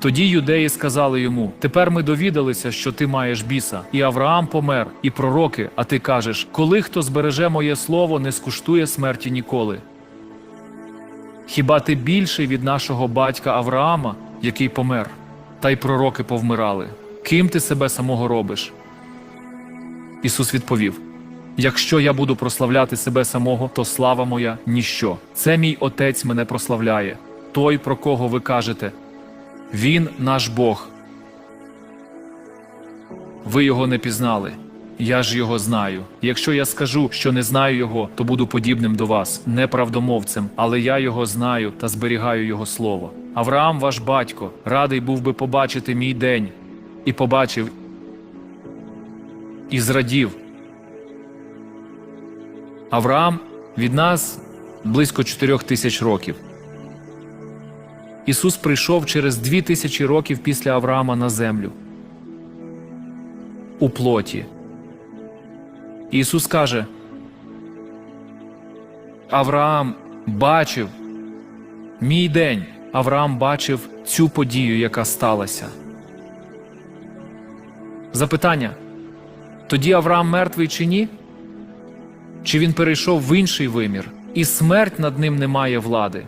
Тоді юдеї сказали йому: Тепер ми довідалися, що ти маєш біса, і Авраам помер, і пророки, а ти кажеш: коли хто збереже моє слово, не скуштує смерті ніколи. Хіба ти більший від нашого батька Авраама, який помер, та й пророки повмирали? Ким ти себе самого робиш? Ісус відповів: Якщо я буду прославляти себе самого, то слава моя ніщо. Це мій Отець мене прославляє, той, про кого ви кажете. Він наш Бог. Ви його не пізнали. Я ж його знаю. Якщо я скажу, що не знаю його, то буду подібним до вас, неправдомовцем, але я його знаю та зберігаю його слово. Авраам, ваш батько, радий був би побачити мій день, і побачив, і зрадів. Авраам від нас близько чотирьох тисяч років. Ісус прийшов через дві тисячі років після Авраама на землю у плоті. Ісус каже: Авраам бачив мій день. Авраам бачив цю подію, яка сталася. Запитання: тоді Авраам мертвий чи ні? Чи він перейшов в інший вимір, і смерть над ним не має влади?